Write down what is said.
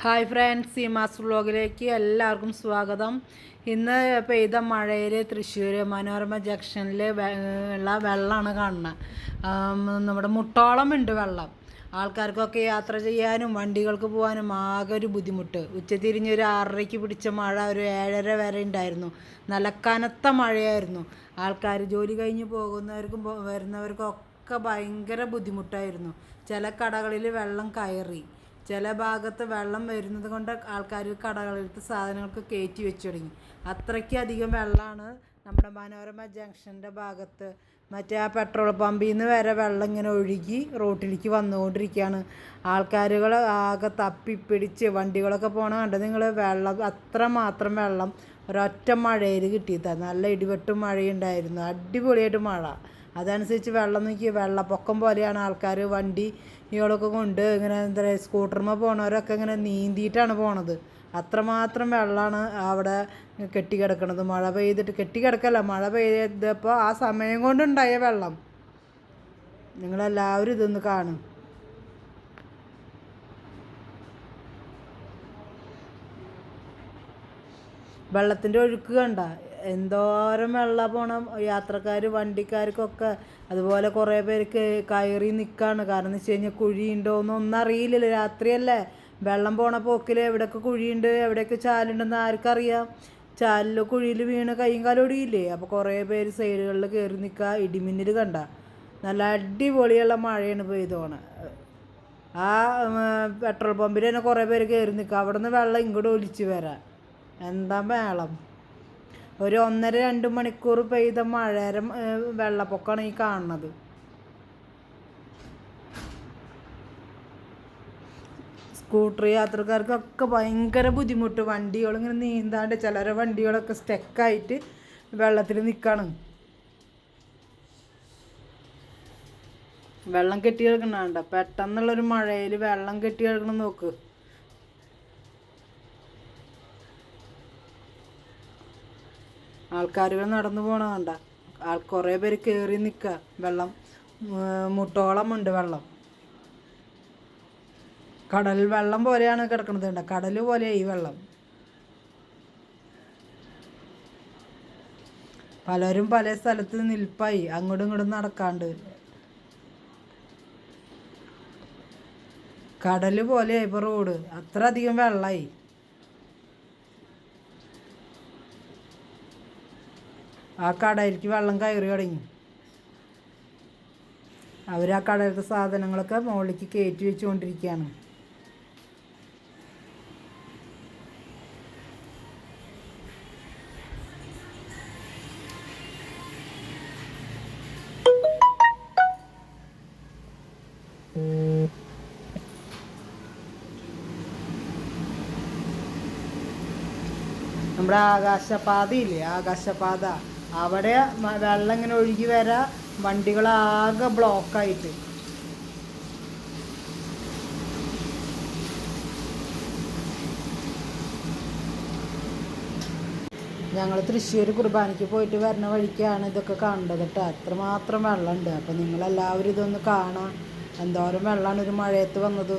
Hi friends Seemas വ്ളോഗിലേക്ക് എല്ലാവർക്കും സ്വാഗതം. ഇന്ന് പെയ്ത മഴയിൽ തൃശ്ശൂർ മനോരമ ജംഗ്ഷനിൽ ഉള്ള വെള്ളമാണ് കാണുന്നത് നമ്മുടെ മുട്ടോളം ഉണ്ട് വെള്ളം. ആൾക്കാർക്കൊക്കെ യാത്ര ചെയ്യാനും വണ്ടികൾക്ക് പോകാനും ആകെ ഒരു ബുദ്ധിമുട്ട്. ഉച്ചതിരിഞ്ഞ് ഒരു ആറരയ്ക്ക് പിടിച്ച മഴ ഒരു ഏഴര വരെ ഉണ്ടായിരുന്നു. നല്ല കനത്ത മഴയായിരുന്നു. ആൾക്കാർ ജോലി കഴിഞ്ഞ് പോകുന്നവർക്കും വരുന്നവർക്കും ഒക്കെ ഭയങ്കര ബുദ്ധിമുട്ടായിരുന്നു. ചില കടകളിൽ വെള്ളം കയറി. ചില ഭാഗത്ത് വെള്ളം വരുന്നത് കൊണ്ട് ആൾക്കാർ കടകളിലത്തെ സാധനങ്ങൾക്ക് കയറ്റി വെച്ച് തുടങ്ങി. അത്രയ്ക്ക് അധികം വെള്ളമാണ് നമ്മുടെ മനോരമ ജംഗ്ഷന്റെ ഭാഗത്ത്. മറ്റേ ആ പെട്രോൾ പമ്പിൽ നിന്ന് വരെ വെള്ളം ഇങ്ങനെ ഒഴുകി റോട്ടിലേക്ക് വന്നുകൊണ്ടിരിക്കുകയാണ്. ആൾക്കാരുകൾ ആകെ തപ്പിപ്പിടിച്ച് വണ്ടികളൊക്കെ പോണ കണ്ടത് നിങ്ങൾ വെള്ളം അത്ര മാത്രം വെള്ളം ഒരൊറ്റ മഴയിൽ കിട്ടിയതാണ് നല്ല ഇടിവെട്ടും മഴയുണ്ടായിരുന്നു. അടിപൊളിയായിട്ട് മഴ. അതനുസരിച്ച് വെള്ളം നോക്കി വെള്ളപ്പൊക്കം പോലെയാണ് ആൾക്കാർ വണ്ടി ഇയാളൊക്കെ കൊണ്ട് ഇങ്ങനെ എന്താ പറയുക സ്കൂട്ടർമ്മ പോണവരൊക്കെ ഇങ്ങനെ നീന്തിയിട്ടാണ് പോണത്. അത്രമാത്രം വെള്ളമാണ് അവിടെ കെട്ടിക്കിടക്കണത്. മഴ പെയ്തിട്ട് കെട്ടിക്കിടക്കല്ല മഴ പെയ്തപ്പോൾ ആ സമയം കൊണ്ടുണ്ടായ വെള്ളം. നിങ്ങളെല്ലാവരും ഇതൊന്ന് കാണും. വെള്ളത്തിന്റെ ഒഴുക്ക് കണ്ട എന്തോരം വെള്ളം പോണം. യാത്രക്കാർ വണ്ടിക്കാർക്കൊക്കെ അതുപോലെ കുറേ പേർക്ക് കയറി നിൽക്കുകയാണ് കാരണം എന്ന് വെച്ച് കഴിഞ്ഞാൽ കുഴിയുണ്ടോ എന്നൊന്നും അറിയില്ലല്ലോ. രാത്രിയല്ലേ? വെള്ളം പോണ പോക്കിൽ എവിടെയൊക്കെ കുഴിയുണ്ട് എവിടെയൊക്കെ ചാലുണ്ടെന്ന് ആർക്കറിയാം? ചാലിൽ കുഴിയിൽ വീണ് കൈയും കാലും ഒടിയില്ലേ? അപ്പോൾ കുറേ പേര് സൈഡുകളിൽ കയറി നിൽക്കുക ഇടിമിന്നൽ കണ്ട. നല്ല അടിപൊളിയുള്ള മഴയാണ് പെയ്തോണ് ആ പെട്രോൾ പമ്പിൽ തന്നെ കുറേ പേര് കയറി നിൽക്കുക അവിടെ നിന്ന് വെള്ളം ഇങ്ങോട്ട് ഒലിച്ച് വരാം എന്താ മേളം? ഒരു ഒന്നര രണ്ട് മണിക്കൂർ പെയ്ത മഴരം വെള്ളപ്പൊക്കമാണ് ഈ കാണുന്നത്. സ്കൂട്ടർ യാത്രക്കാർക്കൊക്കെ ഭയങ്കര ബുദ്ധിമുട്ട്. വണ്ടികളിങ്ങനെ നീന്താണ്ട് ചിലരെ വണ്ടികളൊക്കെ സ്റ്റക്കായിട്ട് വെള്ളത്തിൽ നിൽക്കാണ് വെള്ളം കെട്ടി കിടക്കണ്ട പെട്ടെന്നുള്ളൊരു മഴയിൽ വെള്ളം കെട്ടി കിടക്കണം നോക്ക്. ആൾക്കാരുകൾ നടന്നു പോണ കണ്ട. ആൾ കുറേ പേര് കയറി നിൽക്കുക വെള്ളം മുട്ടോളമുണ്ട് വെള്ളം. കടൽ വെള്ളം പോലെയാണ് കിടക്കുന്നത് കണ്ട. കടൽ പോലെ ഈ വെള്ളം. പലരും പല സ്ഥലത്ത് നിൽപ്പായി. അങ്ങോട്ടും ഇങ്ങോട്ടും നടക്കാണ്ട്. കടൽ പോലെ ഇപ്പൊ റോഡ്. അത്ര അധികം വെള്ളമായി ആ കടയിലേക്ക് വെള്ളം കയറി തുടങ്ങി. അവർ ആ കടയിലത്തെ സാധനങ്ങളൊക്കെ മുകളിലേക്ക് കയറ്റി വെച്ചുകൊണ്ടിരിക്കുകയാണ്. നമ്മുടെ ആകാശപാതയില്ലേ? ആകാശപാത. അവിടെ വെള്ളം ഇങ്ങനെ ഒഴുകി വരാ വണ്ടികളാകെ ബ്ലോക്കായിട്ട് ഞങ്ങൾ തൃശ്ശൂർ കുർബാനയ്ക്ക് പോയിട്ട് വരുന്ന വഴിക്കാണ് ഇതൊക്കെ കണ്ടത് കേട്ടോ. അത്രമാത്രം വെള്ളമുണ്ട്. അപ്പം നിങ്ങളെല്ലാവരും ഇതൊന്ന് കാണാം. എന്തോരം വെള്ളമാണ് ഒരു മഴയത്ത് വന്നത്.